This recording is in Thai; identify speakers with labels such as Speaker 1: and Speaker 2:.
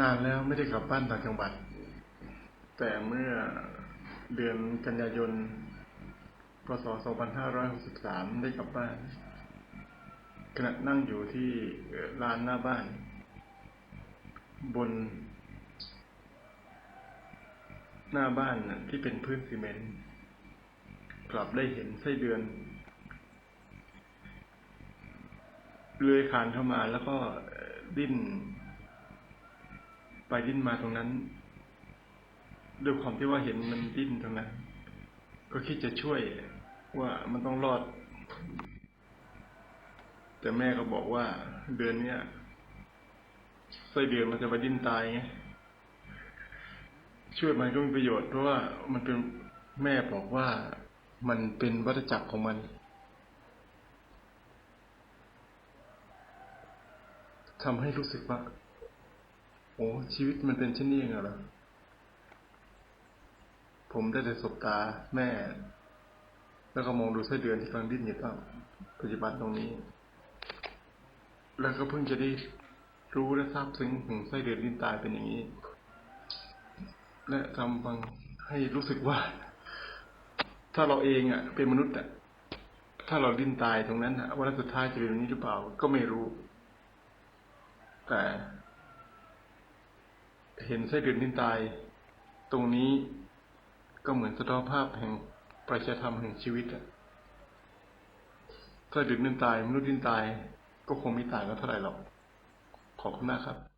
Speaker 1: นานแล้วไม่ได้กลับบ้านต่างจังหวัด แต่เมื่อเดือนกันยายนพศ 2563 ได้กลับบ้าน ขณะนั่งอยู่ที่ลานหน้าบ้าน บน หน้าบ้านน่ะที่เป็นพื้นซีเมนต์กลับได้เห็นไส้เดือนเลื้อยคานเข้ามาแล้วก็ดิ้น ไปดิ้นมาตรงนั้น ด้วยความที่ว่าเห็นมันดิ้นตรงนั้น ก็คิดจะช่วยว่ามันต้องรอด แต่แม่ก็บอกว่า เดือนเนี้ยไส้เดือนมันจะไปดิ้นตายไงช่วยมันก็มีประโยชน์เพราะว่ามันเป็นแม่บอกว่ามันเป็นวัฏจักรของมัน ทำให้รู้สึกว่า อ้ชีวิตมันเป็นเช่นนี้เองเหรอผมได้แต่สบตาแม่ แล้วก็มองดูไส้เดือนที่กำลังดิ้นอยู่ตามปัจจุบันตรงนี้ แล้วก็เพิ่งจะได้รู้และทราบซึ้งถึงไส้เดือนดิ้นตายเป็นอย่างนี้ และทำบังให้รู้สึกว่า ถ้าเราเองอะ เป็นมนุษย์อะถ้าเราดิ้นตายตรงนั้นอะวันสุดท้ายจะเป็นแบบนี้หรือเปล่า ก็ไม่รู้ แต่ เห็นไส้เดือนดิ้นตาย ตรงนี้ก็เหมือนสะท้อนภาพแห่งประชาธรรมแห่งชีวิตอะถ้เดือนดิ้นตายมนุษย์ดินตาย ก็คงไม่ต่างกันเท่าไหร่หรอกขอบคุณมากครับ